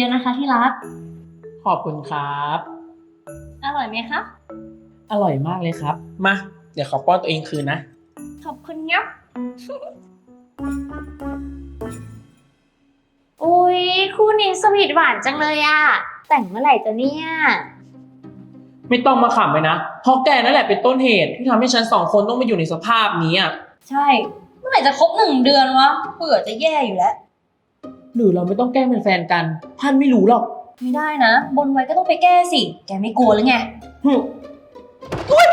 ยอะๆนะคะที่รัก ขอบคุณครับ อร่อยไหมคะ อร่อยมากเลยครับ มา เดี๋ยวขอป้อนตัวเองคืนนะ ขอบคุณยับ อุ๊ย คู่นี้สวีทหวานจังเลยอะแต่งเมื่อไหร่จะเนี่ย ไม่ต้องมาขำเลยนะ เพราะแกนั่นแหละเป็นต้นเหตุที่ทำให้ฉันสองคนต้องมาอยู่ในสภาพนี้อะ ใช่ เมื่อไหร่จะครบหนึ่งเดือนวะเผื่อจะแย่อยู่แล้ว หรือเราไม่ต้องแกล้งเป็นแฟนกันท่านไม่รู้หรอกไม่ได้นะ บนไว้ก็ต้องไปแก้สิ แกไม่กลัวหรือไง หึโอ๊ย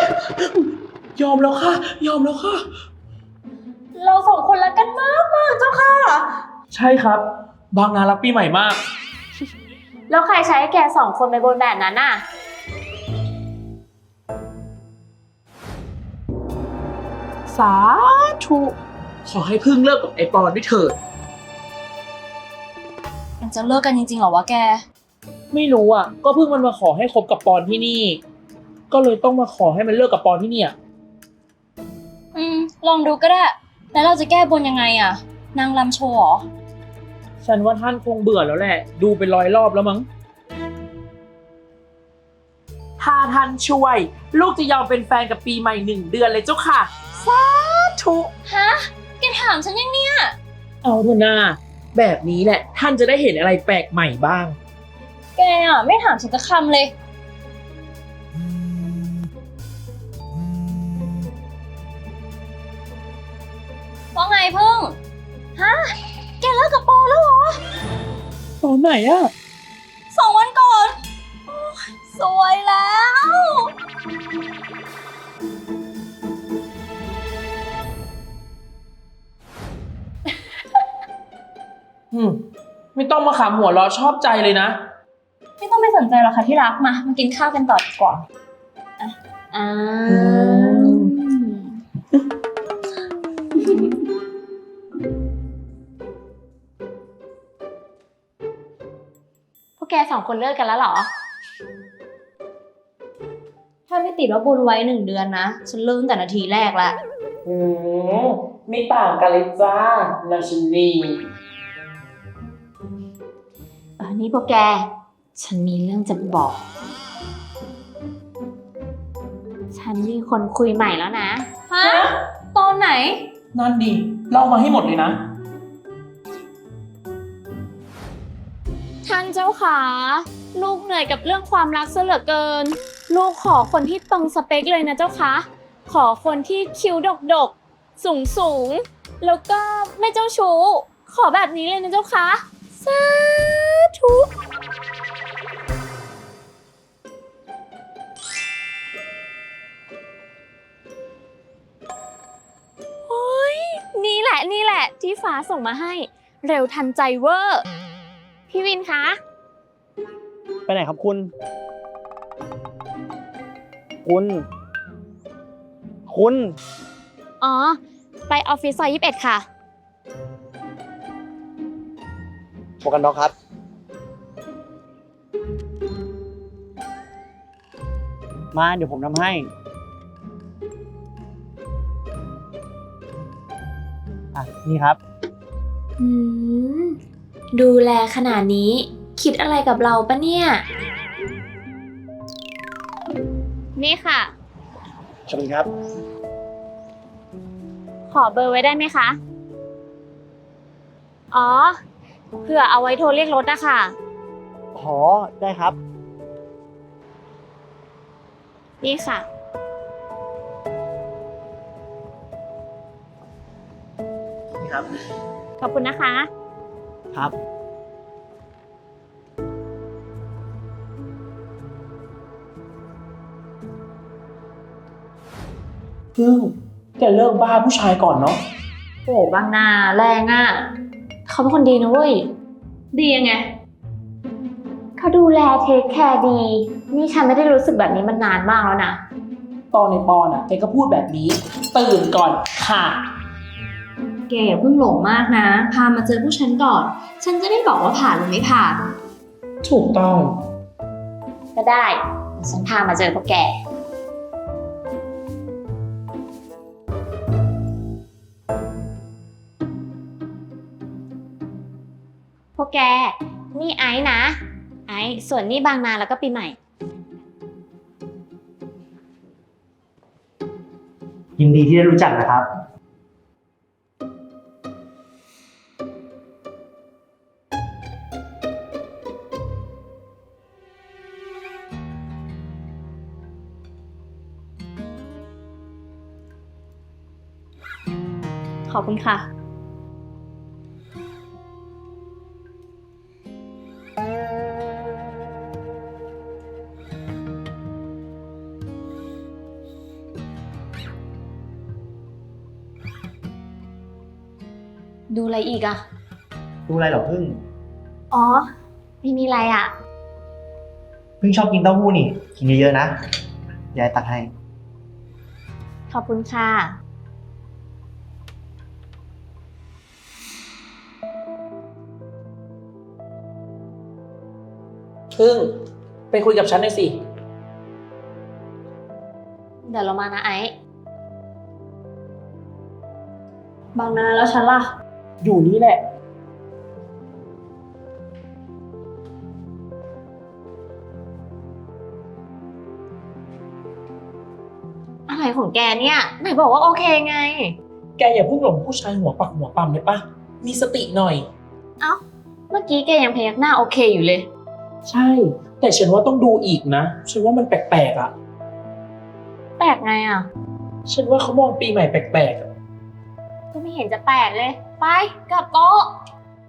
ยอมแล้วค่ะ ยอมแล้วค่ะ เราสองคนรักกันมากมากๆเจ้าค่ะ ใช่ครับ บางนารักปีใหม่มาก แล้วใครใช้ให้แกสองคนไปบนแบบนั้นน่ะ สาธุ ขอให้พึ่งเลิกกับไอปอนด้วยเถิดมัน จะเลิกกันจริงๆเหรอวะแก ไม่รู้อะ ก็เพิ่งมันมาขอให้คบกับปอนที่นี่ ก็เลยต้องมาขอให้มันเลิกกับปอนที่เนี่ยอืม ลองดูก็ได้ แล้วเราจะแก้บนยังไงอะนางลำโชว์เหรอ ฉันว่าท่านคงเบื่อแล้วแหละ ดูเป็นร้อยรอบแล้วมั้ง ถ้าท่านช่วย ลูกจะยอมเป็นแฟนกับปีใหม่หนึ่งเดือนเลยเจ้าค่ะสาธุ ฮะ แกถามฉันยังเนี่ย เอาเถอะนา แบบนี้แหละ ท่านจะได้เห็นอะไรแปลกใหม่บ้าง แกอะไม่ถามฉันจะคำเลย ว่าไงพึ่ง ฮะ แกเลิกกับปอแล้วเหรอ ตอนไหนอะ สองวันก่อนโอ๊ยสวยแล้ว อืมไม่ต้องมาขำหัวเราะชอบใจเลยนะ ไม่ต้องไปสนใจหรอกค่ะที่รักมา มากินข้าวกันต่อดีกว่าอะอ่ามพวกแกสองคนเลิกกันแล้วเหรอ ถ้าไม่ติดว่าบุญไว้หนึ่งเดือนนะ ฉันเลิกตั้งแต่นาทีแรกแล้วอืมไม่ต่างกันเลยจ้านาชินีเออ นี่พวกแก ฉันมีเรื่องจะบอก ฉันมีคนคุยใหม่แล้วนะ ฮะ ตอนไหน นั่นดิเล่ามาให้หมดเลยนะ ท่านเจ้าขา ลูกเหนื่อยกับเรื่องความรักซะเหลือเกิน ลูกขอคนที่ตรงสเปคเลยนะเจ้าคะ ขอคนที่คิ้วดกดกสูงสูงๆแล้วก็ไม่เจ้าชู้ ขอแบบนี้เลยนะเจ้าคะสา ธุ โอ้ย นี่แหละนี่แหละ ที่ฟ้าส่งมาให้ เร็วทันใจเวอร์ พี่วินคะ ไปไหนครับคุณ คุณ คุณ อ๋อ ไปออฟฟิศซอยยี่สิบเอ็ดค่ะ หมวกกันน็อกครับ มาเดี๋ยวผมทำให้ อะ นี่ครับ อืม ดูแลขนาดนี้ คิดอะไรกับเราปะเนี่ย นี่ค่ะ ขอบคุณครับ ขอเบอร์ไว้ได้ไหมคะ อ๋อ เผื่อเอาไว้โทรเรียกรถนะคะ ขอได้ครับ นี่ค่ะ นี่ครับ ขอบคุณนะคะ ครับ พึ่งแกเลิกบ้าผู้ชายก่อนเนาะ โอ้บางนาแรงอะเขาเป็นคนดีนะเว้ย ดียังไง เขาดูแลเทคแคร์ดี นี่ฉันไม่ได้รู้สึกแบบนี้มันนานมากแล้วนะ ตอนในปอนอะแกก็พูดแบบนี้ ตื่นก่อนค่ะ แกอย่าเพิ่งหลงมากนะ พามาเจอผู้ฉันก่อน ฉันจะได้บอกว่าผ่านหรือไม่ผ่าน ถูกต้อง ก็ได้เดี๋ยวฉันพามาเจอพวกแก พวกแก นี่ไอซ์นะ ไอซ์ส่วนนี่บางนาแล้วก็ปีใหม่ ยินดีที่ได้รู้จักนะครับ ขอบคุณค่ะ อะไรอีกอะดูอะไรเหรอพึ่ง อ๋อ ไม่มีอะไรอะพึ่งชอบกินเต้าหู้นี่ กินเยอะๆนะยายตักให้ ขอบคุณค่ะ พึ่งไปคุยกับฉันหน่อยสิ เดี๋ยวเรามานะไอซ์บางนาแล้วฉันล่ะ อยู่นี่แหละอะไรของแกเนี่ยไหนบอกว่าโอเคไง แกอย่าเพุ่งหลงผู้ชายหัวปักหัวปั๊มเลยปะมีสติหน่อยเอ้าเมื่อกี้แกยังพยักหน้าโอเคอยู่เลย ใช่ แต่ฉันว่าต้องดูอีกนะ ฉันว่ามันแปลกๆอะ แปลกไงอะ ฉันว่าเขามองปีใหม่แปลกๆอะก็ไม่เห็นจะแปลกเลย ไปกลับโต๊ะ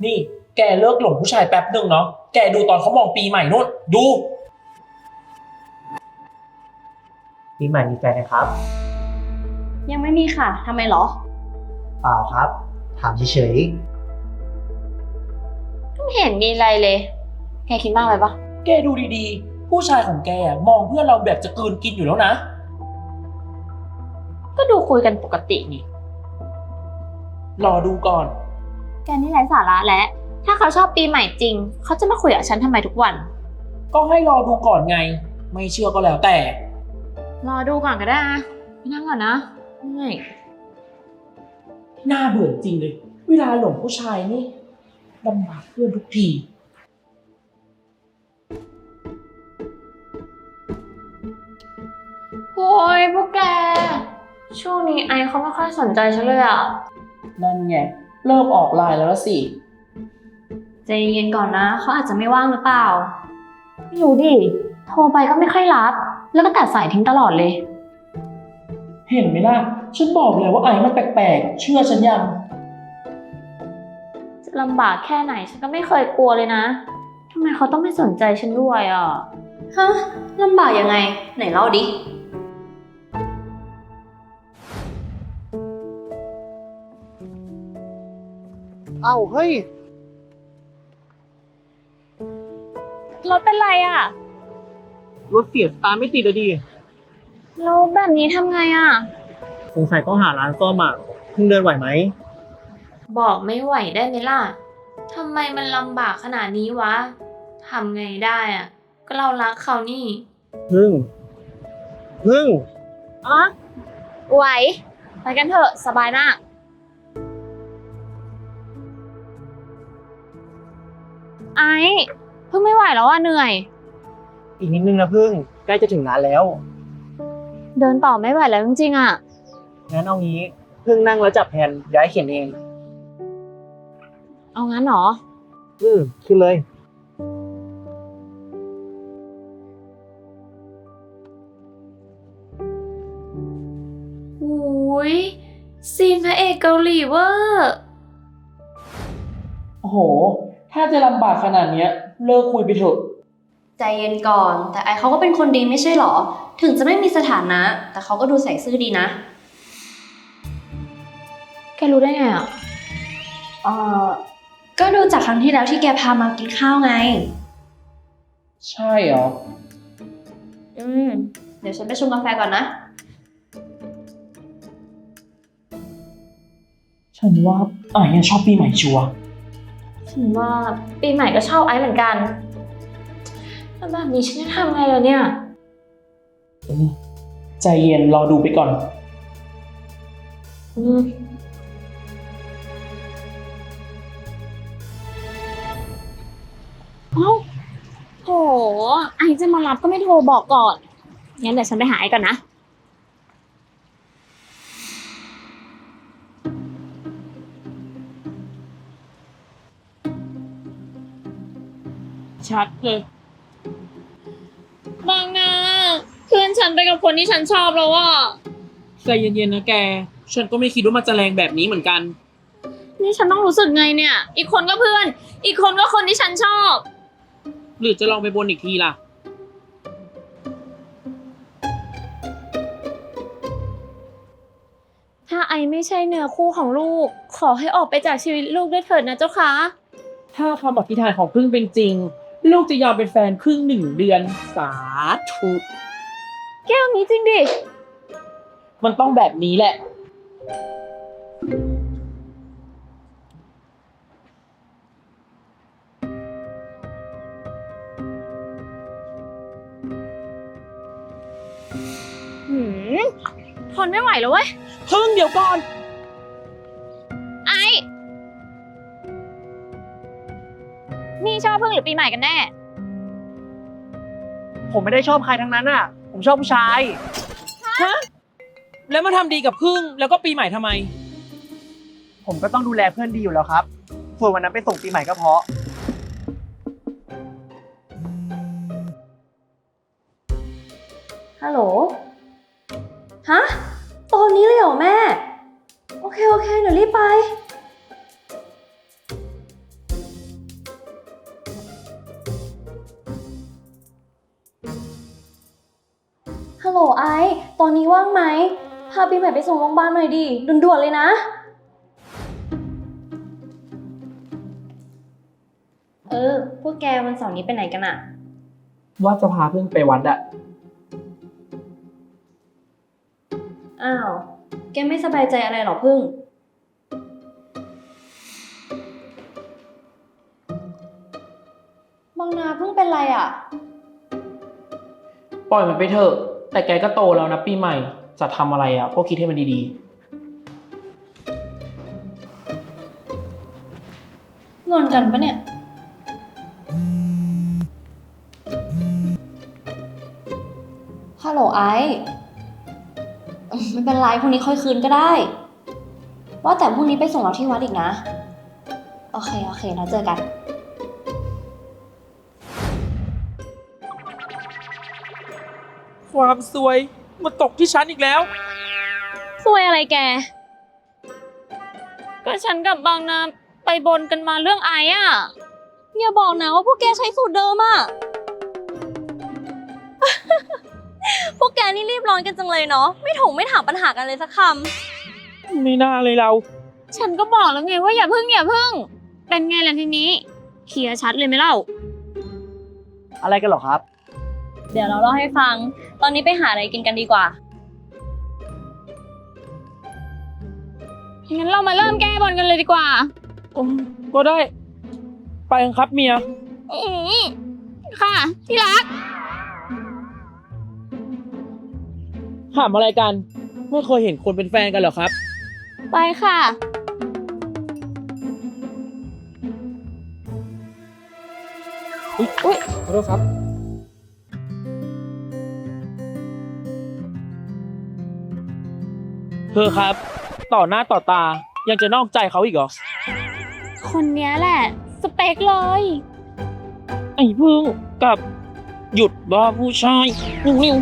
นี่แกเลิกหลงผู้ชายแป๊บหนึ่งเนาะ แกดูตอนเขามองปีใหม่นู่น ดู ปีใหม่มีแฟนนะครับ ยังไม่มีค่ะทำไมเหรอ เปล่าครับ ถามเฉยไม่เห็นมีอะไรเลยแกคิดมากไปปะแกดูดีๆ ผู้ชายของแกอะมองเพื่อนเราแบบจะกลืนกินอยู่แล้วนะ ก็ดูคุยกันปกตินี่ รอดูก่อน แกนี่ไร้สาระและ ถ้าเขาชอบปีใหม่จริง เขาจะมาคุยกับฉันทำไมทุกวัน ก็ให้รอดูก่อนไง ไม่เชื่อก็แล้วแต่ รอดูก่อนก็ได้นะไปนั่งก่อนนะเหนื่อยน่าเบื่อจริงเลย เวลาหลงผู้ชายนี่ลำบากเพื่อนทุกที โอ้ยพวกแก ช่วงนี้ไอเขาไม่ค่อยสนใจฉันเลยอะ นั่นไง เริ่มออกไลน์แล้วละสิ ใจเย็นก่อนนะ เขาอาจจะไม่ว่างหรือเปล่า ไม่รู้ดิ โทรไปก็ไม่ค่อยรับ แล้วก็ตัดสายทิ้งตลอดเลย เห็นไหมล่ะ ฉันบอกเลยว่าไอ้มันแปลกๆ เชื่อฉันยัง จะลำบากแค่ไหนฉันก็ไม่เคยกลัวเลยนะทำไมเขาต้องไม่สนใจฉันด้วยอะ ฮะลำบากยังไง ไหนเล่าดิ อ้าเฮ้ย รถเป็นไรอะ รถเสียสตาร์ทไม่ติดเลยดิแล้วแบบนี้ทำไงอะ สงสัยต้องหาร้านซ่อมอะพึ่งเดินไหวไหม บอกไม่ไหวได้ไหมล่ะทำไมมันลำบากขนาดนี้วะทำไงได้อะ ก็เรารักเขานี่ พึ่ง พึ่ง อ๋อ ไหว ไปกันเถอะ สบายมาก ไอ้เพิ่งไม่ไหวแล้วอะเหนื่อย อีกนิดนึงนะพึ่งใกล้จะถึงร้านแล้ว เดินต่อไม่ไหวแล้วจริงๆอะ งั้นเอางี้พึ่งนั่งแล้วจับแผนย้ายเขียนเอง เอางั้นเหรอ อืมขึ้นเลยหูยซีนพระเอกเกาหลีเวอร์ โอ้โห ถ้าจะลำบากขนาดเนี้ย เลิกคุยไปเถอะ ใจเย็นก่อน แต่ไอเขาก็เป็นคนดีไม่ใช่หรอ ถึงจะไม่มีสถานะ แต่เขาก็ดูใส่ซื่อดีนะ แกรู้ได้ไงอะ เออก็ดูจากครั้งที่แล้วที่แกพามากินข้าวไง ใช่เหรอ อืม เดี๋ยวฉันไปชงกาแฟก่อนนะ ฉันว่าไอ้ยังชอบปีใหม่ชัวร์ ฉันว่าปีใหม่ก็ชอบไอซ์เหมือนกันแล้วแบบนี้ฉันจะทำไงล่ะเนี่ย อืมใจเย็นรอดูไปก่อน อืมเอ้าโห ไอจะมารับก็ไม่โทรบอกก่อน งั้นเดี๋ยวฉันไปหาไอก่อนนะ ชัดเลยบางนาเพื่อนฉันไปกับคนที่ฉันชอบแล้วอะใจเย็นๆนะแก ฉันก็ไม่คิดว่ามันจะแรงแบบนี้เหมือนกัน นี่ฉันต้องรู้สึกไงเนี่ย อีกคนก็เพื่อน อีกคนก็คนที่ฉันชอบ หรือจะลองไปบนอีกทีล่ะ ถ้าไอไม่ใช่เนื้อคู่ของลูก ขอให้ออกไปจากชีวิตลูกด้วยเถิดนะเจ้าคะ ถ้าคำอธิษฐานของพึ่งเป็นจริง ลูกจะยอมเป็นแฟนพึ่งหนึ่งเดือนสาธุแก้วนี้จริงดิ มันต้องแบบนี้แหละ หืมทนไม่ไหวแล้วเว้ย พึ่งเดี๋ยวก่อน นี่ชอบพึ่งหรือปีใหม่กันแน่ ผมไม่ได้ชอบใครทั้งนั้นอะ ผมชอบผู้ชายแล้วมาทำดีกับพึ่งแล้วก็ปีใหม่ทำไม ผมก็ต้องดูแลเพื่อนดีอยู่แล้วครับ ส่วนวันนั้นไปส่งปีใหม่ก็เพราะ ฮัลโหล ฮะ ตอนนี้เลยเหรอแม่ โอเค โอเค เดี๋ยวรีบไป ลโหลไอซ์ตอนนี้ว่างไหม พาปีใหม่ไปส่งโรงพยาบาลหน่อยดิ ด่วนๆเลยนะ เออ พวกแกวันเสาร์นี้ไปไหนกันอะว่าจะพาพึ่งไปวัดอะอ้าว แกไม่สบายใจอะไรหรอพึ่ง บางนาเพิ่งเป็นไรอะปล่อยมันไปเถอะ แต่แกก็โตแล้วนะปีใหม่ จะทำอะไรอะก็คิดให้มันดีงอนกันปะเนี่ย ฮัลโหลไอซ์อืมไม่เป็นไรพรุ่งนี้ค่อยคืนก็ได้ ว่าแต่พรุ่งนี้ไปส่งเราที่วัดอีกนะ โอเค โอเคแล้วเจอกัน ความซวยมาตกที่ฉันอีกแล้ว ซวยอะไรแก ก็ฉันกับบางนาไปบนกันมาเรื่องไออะอย่าบอกนะว่าพวกแกใช้สูตรเดิมอะ พวกแกนี่รีบร้อนกันจังเลยเนาะ ไม่ถงไม่ถามปัญหากันเลยสักคไม่น่าเลยเราฉันก็บอกแล้วไงว่าอย่าพึ่งอย่าพึ่ง เป็นไงล่ะทีนี้ เคลียร์ชัดเลยไหมเล่า อะไรกันเหรอครับำ เดี๋ยวเราเล่าให้ฟัง ตอนนี้ไปหาอะไรกินกันดีกว่า งั้นเรามาเริ่มแก้บนกันเลยดีกว่าก็ได้ ไปกันครับเมีย อือค่ะ ที่รัก ถามอะไรกัน ไม่เคยเห็นคนเป็นแฟนกันเหรอครับ ไปค่ะ อุ๊ยอุ๊ยขอโทษครับ เธอครับ ต่อหน้าต่อตายังจะนอกใจเขาอีกเหรอ คนเนี้ยแหละ สเปคเลย ไอ้พึ่งกับหยุดบ้าผู้ชายเร็ว